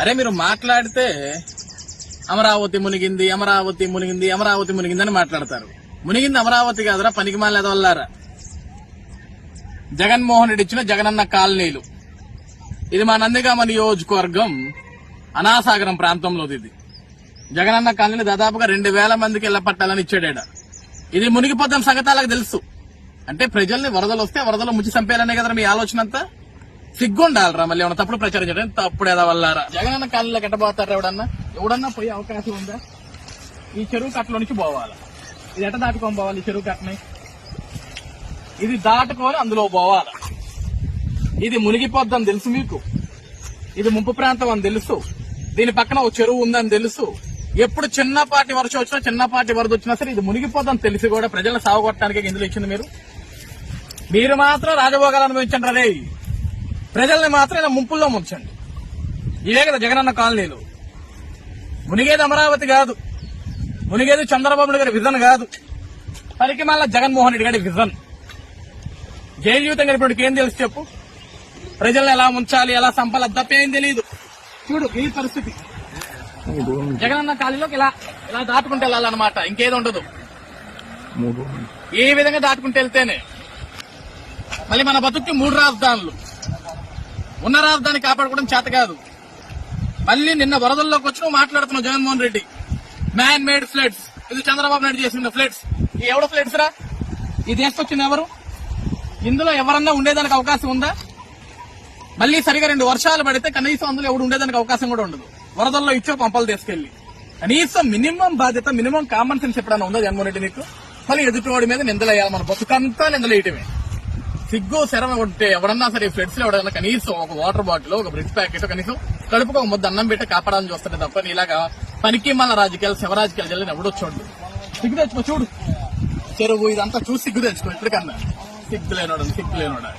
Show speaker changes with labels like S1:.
S1: అరే మీరు మాట్లాడితే అమరావతి మునిగింది అమరావతి మునిగింది అమరావతి మునిగింది అని మాట్లాడతారు. మునిగింది అమరావతి కాదురా పనికి మాలేదు వల్లారా జగన్మోహన్ రెడ్డి ఇచ్చిన జగనన్న కాలనీలు. ఇది మా నందిగామ నియోజకవర్గం అనాసాగరం ప్రాంతంలోది ఇది. జగనన్న కాలనీ దాదాపుగా రెండు వేల మందికి ఇళ్ళ పట్టాలని ఇచ్చాడేడ. ఇది మునిగిపోతాం సంగతాలకు తెలుసు. అంటే ప్రజల్ని వరదలు వస్తే వరదలు ముంచి చంపేయాలనే కదా మీ ఆలోచన అంతా? సిగ్గుండాలరా మళ్ళీ ఏమన్నా తప్పుడు ప్రచారం చేయడం తప్పుడు ఏదో వల్లారా అన్న కాళ్ళలో గెట్టబోతారా ఎవడన్నా? ఎవడన్నా పోయే అవకాశం ఉందా? ఈ చెరువు కట్టలో నుంచి పోవాలి? ఇది ఎట్ట దాటుకొని పోవాలి ఈ చెరువు కట్టని? ఇది దాటుకొని అందులో పోవాలి? ఇది మునిగిపోద్దని తెలుసు మీకు? ఇది ముంపు ప్రాంతం అని తెలుసు? దీని పక్కన ఒక చెరువు ఉందని తెలుసు? ఎప్పుడు చిన్నపాటి వర్షం వచ్చినా చిన్నపాటి వరద వచ్చినా సరే ఇది మునిగిపోద్దని తెలిసి కూడా ప్రజలను సాగొట్టడానికి ఇందులో ఇచ్చింది మీరు? మీరు మాత్రం రాజభోగాలు అనుభవించండి రే ప్రజల్ని మాత్రం ఇలా ముంపుల్లో ముంచండి. ఇవే కదా జగనన్న కాలనీలు. మునిగేది అమరావతి కాదు. మునిగేది చంద్రబాబు నాయుడు గారి విజన్ కాదు. పనికి మళ్ళా జగన్మోహన్ రెడ్డి గారి విజన్. జైలు జీవితం గడిపినప్పుడు ఏం తెలుసు చెప్పు? ప్రజల్ని ఎలా ఉంచాలి ఎలా సంపాలి తప్పేం తెలియదు చూడు ఈ పరిస్థితి. జగనన్న కాలనీలోకి ఇలా ఇలా దాటుకుంటూ వెళ్ళాలన్నమాట. ఇంకేది ఉండదు. ఈ విధంగా దాటుకుంటూ వెళ్తేనే. మళ్ళీ మన బతుక్కి మూడు రాజధానులు. ఉన్న రాజధాని కాపాడుకోవడం చేత కాదు. మళ్ళీ నిన్న వరదల్లోకి వచ్చిన మాట్లాడుతున్నాం Jaganmohan Reddy. Man made floods ఇది చంద్రబాబు నాయుడు చేసిన ఫ్లడ్స్ ఈ ఎవడ ఫ్లడ్స్ రా? ఈ తీసుకొచ్చింది ఎవరు? ఇందులో ఎవరన్నా ఉండేదానికి అవకాశం ఉందా? మళ్ళీ సరిగా రెండు వర్షాలు పడితే కనీసం అందులో ఎవడు ఉండేదానికి అవకాశం కూడా ఉండదు. వరదల్లో ఇచ్చో పంపలు తీసుకెళ్ళి కనీసం మినిమం బాధ్యత మినిమం కామన్ సెన్స్ ఎప్పుడైనా ఉందా జగన్మోహన్ రెడ్డి నీకు? మళ్ళీ ఎదుటివాడి మీద నిందలేయాలి మన బతుకంతా నిందలేయటమే. సిగ్గు శరం ఉంటే ఎవరన్నా సరే ఫ్రెండ్స్లో ఎవడన్నా కనీసం ఒక వాటర్ బాటిల్ ఒక బ్రిడ్జ్ ప్యాకెట్ కనీసం కడుపుకు ఒక ముద్ద అన్నం పెట్టి కాపాడాలని చూస్తాడు తప్ప ఇలాగా పనికి మన రాజకీయాలు శివరాజకీయాలు జల్లని ఎవడో చూడు సిగ్గు తెచ్చుకో చూడు. చెరువు ఇదంతా చూసి సిగ్గు తెచ్చుకో ఇప్పటికన్నా సిగ్గు లేనోడు సిగ్గు లేనోడా?